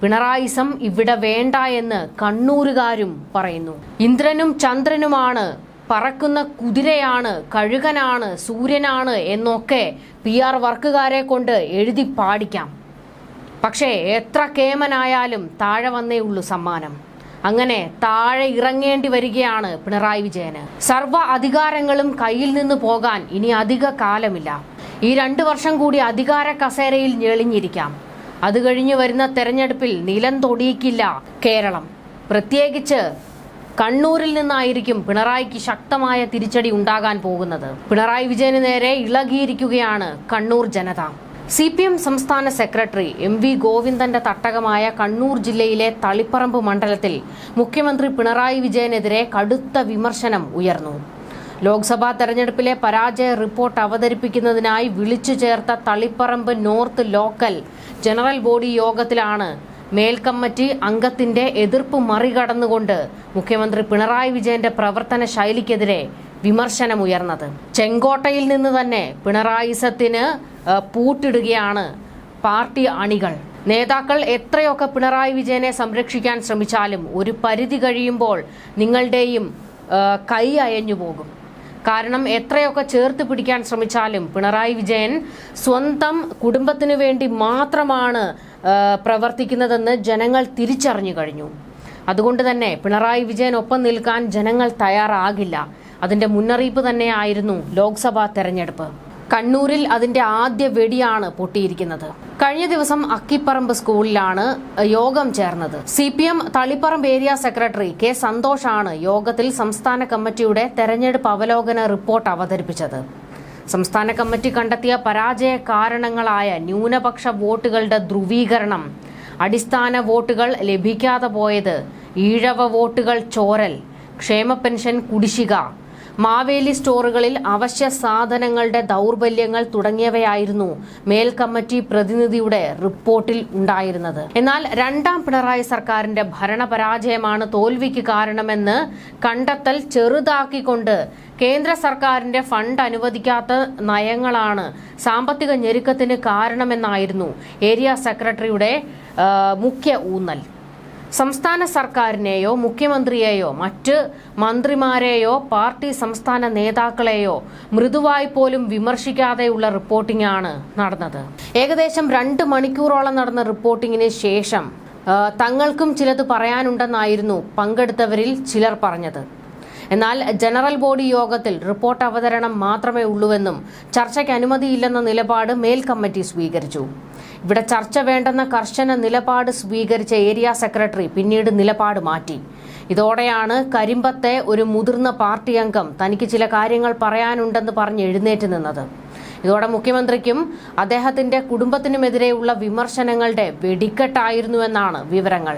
പിണറായിസം ഇവിടെ വേണ്ട എന്ന് കണ്ണൂരുകാരും പറയുന്നു. ഇന്ദ്രനും ചന്ദ്രനുമാണ് പറക്കുന്ന കുതിരയാണ് കഴുകനാണ് സൂര്യനാണ് എന്നൊക്കെ പി ആർ വർക്കുകാരെ കൊണ്ട് എഴുതി പാടിക്കാം. പക്ഷേ എത്ര കേമനായാലും താഴെ വന്നേ ഉള്ളൂ സമ്മാനം. അങ്ങനെ താഴെ ഇറങ്ങേണ്ടി വരികയാണ് പിണറായി വിജയന്. സർവ അധികാരങ്ങളും കയ്യിൽ നിന്ന് പോകാൻ ഇനി അധിക കാലമില്ല. ഈ രണ്ടു വർഷം കൂടി അധികാര കസേരയിൽ ഞെളിഞ്ഞിരിക്കാം. അത് കഴിഞ്ഞ് വരുന്ന തെരഞ്ഞെടുപ്പിൽ നിലം തൊടിയിക്കില്ല കേരളം. പ്രത്യേകിച്ച് കണ്ണൂരിൽ നിന്നായിരിക്കും പിണറായിക്ക് ശക്തമായ തിരിച്ചടി ഉണ്ടാകാൻ പോകുന്നത്. പിണറായി വിജയന് നേരെ ഇളകിയിരിക്കുകയാണ് കണ്ണൂർ ജനത. സി പി എം സംസ്ഥാന സെക്രട്ടറി എം വി ഗോവിന്ദന്റെ തട്ടകമായ കണ്ണൂർ ജില്ലയിലെ തളിപ്പറമ്പ് മണ്ഡലത്തിൽ മുഖ്യമന്ത്രി പിണറായി വിജയനെതിരെ കടുത്ത വിമർശനം ഉയർന്നു. ലോക്സഭാ തെരഞ്ഞെടുപ്പിലെ പരാജയ റിപ്പോർട്ട് അവതരിപ്പിക്കുന്നതിനായി വിളിച്ചു ചേർത്ത Taliparamba north local general body യോഗത്തിലാണ് മേൽക്കമ്മിറ്റി അംഗത്തിന്റെ എതിർപ്പ് മറികടന്നുകൊണ്ട് മുഖ്യമന്ത്രി പിണറായി വിജയന്റെ പ്രവർത്തന ശൈലിക്കെതിരെ വിമർശനമുയർന്നത്. ചെങ്കോട്ടയിൽ നിന്ന് തന്നെ പിണറായിസത്തിന് പൂട്ടിടുകയാണ് പാർട്ടി അണികൾ. നേതാക്കൾ എത്രയൊക്കെ പിണറായി വിജയനെ സംരക്ഷിക്കാൻ ശ്രമിച്ചാലും ഒരു പരിധി കഴിയുമ്പോൾ നിങ്ങളുടെയും കൈ അയഞ്ഞു പോകും കാരണം എത്രയൊക്കെ ചേർത്ത് പിടിക്കാൻ ശ്രമിച്ചാലും പിണറായി വിജയൻ സ്വന്തം കുടുംബത്തിനു വേണ്ടി മാത്രമാണ് പ്രവർത്തിക്കുന്നതെന്ന് ജനങ്ങൾ തിരിച്ചറിഞ്ഞു കഴിഞ്ഞു. അതുകൊണ്ട് തന്നെ പിണറായി വിജയൻ ഒപ്പം നിൽക്കാൻ ജനങ്ങൾ തയ്യാറാകില്ല. അതിന്റെ മുന്നറിയിപ്പ് തന്നെയായിരുന്നു ലോക്സഭാ തെരഞ്ഞെടുപ്പ്. കണ്ണൂരിൽ അതിന്റെ ആദ്യ വെടിയാണ് പൊട്ടിയിരിക്കുന്നത്. കഴിഞ്ഞ ദിവസം അക്കിപ്പറമ്പ് സ്കൂളിലാണ് യോഗം ചേർന്നത്. C P M Taliparamba area secretary K സന്തോഷാണ് യോഗത്തിൽ സംസ്ഥാന കമ്മിറ്റിയുടെ തെരഞ്ഞെടുപ്പ് അവലോകന റിപ്പോർട്ട് അവതരിപ്പിച്ചത്. സംസ്ഥാന കമ്മിറ്റി കണ്ടെത്തിയ പരാജയ കാരണങ്ങളായ ന്യൂനപക്ഷ വോട്ടുകളുടെ ധ്രുവീകരണം അടിസ്ഥാന വോട്ടുകൾ ലഭിക്കാതെ പോയത് ഈഴവ വോട്ടുകൾ ചോരൽ ക്ഷേമ പെൻഷൻ കുടിശ്ശിക മാവേലി സ്റ്റോറുകളിൽ അവശ്യ സാധനങ്ങളുടെ ദൗർബല്യങ്ങൾ തുടങ്ങിയവയായിരുന്നു മേൽ കമ്മിറ്റി പ്രതിനിധിയുടെ റിപ്പോർട്ടിൽ ഉണ്ടായിരുന്നത്. എന്നാൽ രണ്ടാം പിണറായി സർക്കാരിന്റെ ഭരണപരാജയമാണ് തോൽവിക്ക് കാരണമെന്ന് കണ്ടെത്തൽ ചെറുതാക്കിക്കൊണ്ട് കേന്ദ്ര സർക്കാരിന്റെ ഫണ്ട് അനുവദിക്കാത്ത നയങ്ങളാണ് സാമ്പത്തിക ഞെരുക്കത്തിന് കാരണമെന്നായിരുന്നു ഏരിയ സെക്രട്ടറിയുടെ മുഖ്യ ഊന്നൽ. സംസ്ഥാന സർക്കാരിനെയോ മുഖ്യമന്ത്രിയെയോ മറ്റ് മന്ത്രിമാരെയോ പാർട്ടി സംസ്ഥാന നേതാക്കളെയോ മൃദുവായി പോലും വിമർശിക്കാതെയുള്ള റിപ്പോർട്ടിംഗ് ആണ് നടന്നത്. ഏകദേശം രണ്ട് മണിക്കൂറോളം നടന്ന റിപ്പോർട്ടിങ്ങിന് ശേഷം തങ്ങൾക്കും ചിലത് പറയാനുണ്ടെന്നായിരുന്നു പങ്കെടുത്തവരിൽ ചിലർ പറഞ്ഞത്. എന്നാൽ ജനറൽ ബോഡി യോഗത്തിൽ റിപ്പോർട്ട് അവതരണം മാത്രമേ ഉള്ളൂവെന്നും ചർച്ചയ്ക്ക് അനുമതിയില്ലെന്ന നിലപാട് മേൽ കമ്മിറ്റി സ്വീകരിച്ചു. ഇവിടെ ചർച്ച വേണ്ടെന്ന കർശന നിലപാട് സ്വീകരിച്ച ഏരിയ സെക്രട്ടറി പിന്നീട് നിലപാട് മാറ്റി. ഇതോടെയാണ് കരിമ്പത്തെ ഒരു മുതിർന്ന പാർട്ടി അംഗം തനിക്ക് ചില കാര്യങ്ങൾ പറയാനുണ്ടെന്ന് പറഞ്ഞ് എഴുന്നേറ്റ് നിന്നത്. ഇതോടെ മുഖ്യമന്ത്രിക്കും അദ്ദേഹത്തിന്റെ കുടുംബത്തിനുമെതിരെയുള്ള വിമർശനങ്ങളുടെ വെടിക്കെട്ടായിരുന്നുവെന്നാണ് വിവരങ്ങൾ.